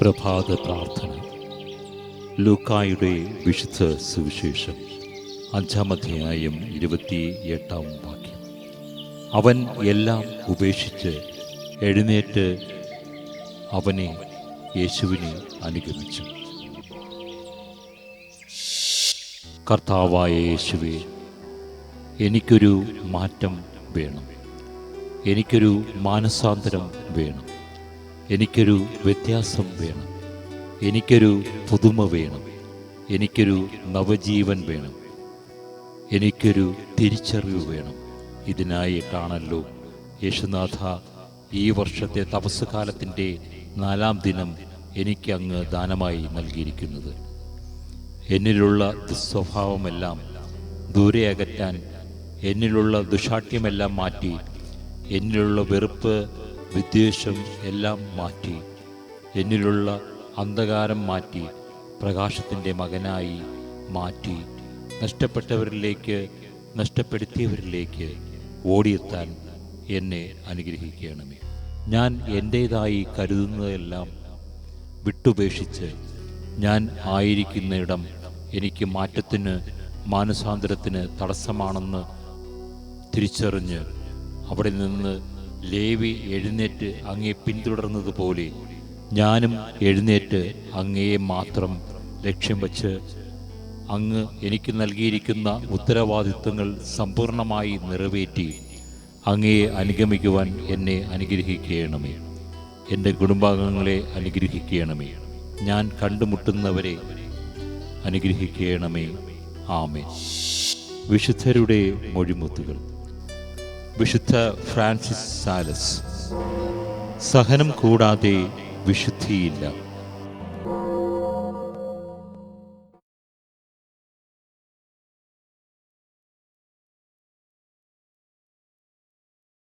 പ്രഭാത പ്രാർത്ഥന. ലൂക്കായുടെ വിശുദ്ധ സുവിശേഷം അഞ്ചാം അധ്യായം ഇരുപത്തി എട്ടാം വാക്യം. അവൻ എല്ലാം ഉപേക്ഷിച്ച് എഴുന്നേറ്റ് അവനെ യേശുവിനെ അനുഗമിച്ചു. കർത്താവായ യേശുവെ എനിക്കൊരു മാറ്റം വേണം. എനിക്കൊരു മാനസാന്തരം വേണം. എനിക്കൊരു വ്യത്യാസം വേണം. എനിക്കൊരു പുതുമ വേണം. എനിക്കൊരു നവജീവൻ വേണം. എനിക്കൊരു തിരിച്ചറിവ് വേണം. ഇതിനായിട്ടാണല്ലോ യേശുനാഥ ഈ വർഷത്തെ തപസ്സുകാലത്തിന്റെ നാലാം ദിനം എനിക്ക് അങ്ങ് ദാനമായി നൽകിയിരിക്കുന്നത്. എന്നിലുള്ള ദുസ്വഭാവമെല്ലാം ദൂരെ അകറ്റാൻ എന്നിലുള്ള ദുഷാഠ്യമെല്ലാം മാറ്റി എന്നിലുള്ള വെറുപ്പ് വിദ്വേഷം എല്ലാം മാറ്റി എന്നിലുള്ള അന്ധകാരം മാറ്റി പ്രകാശത്തിന്റെ മകനായി മാറ്റി നഷ്ടപ്പെട്ടവരിലേക്ക് നഷ്ടപ്പെടുത്തിയവരിലേക്ക് ഓടിയെത്താൻ എന്നെ അനുഗ്രഹിക്കണമേ. ഞാൻ എന്റേതായി കരുതുന്നതെല്ലാം വിട്ടുപേക്ഷിച്ച് ഞാൻ ആയിരിക്കുന്നിടം എനിക്ക് മാറ്റത്തിന് മാനസാന്തരത്തിന് തടസ്സമാണെന്ന് തിരിച്ചറിഞ്ഞ് അവിടെ നിന്ന് ലേവി എഴുന്നേറ്റ് അങ്ങേ പിന്തുടർന്നതുപോലെ ഞാനും എഴുന്നേറ്റ് അങ്ങയെ മാത്രം ലക്ഷ്യം വച്ച് അങ്ങ് എനിക്ക് നൽകിയിരിക്കുന്ന ഉത്തരവാദിത്വങ്ങൾ സമ്പൂർണമായി നിറവേറ്റി അങ്ങയെ അനുഗമിക്കുവാൻ എന്നെ അനുഗ്രഹിക്കണമേ. എന്റെ കുടുംബാംഗങ്ങളെ അനുഗ്രഹിക്കണമേ. ഞാൻ കണ്ടുമുട്ടുന്നവരെ അനുഗ്രഹിക്കണമേ. ആമേ വിശുദ്ധരുടെ മൊഴിമുത്തുകൾ. വിശുദ്ധ ഫ്രാൻസിസ് സാലസ്. സഹനം കൂടാതെ വിശുദ്ധിയില്ല.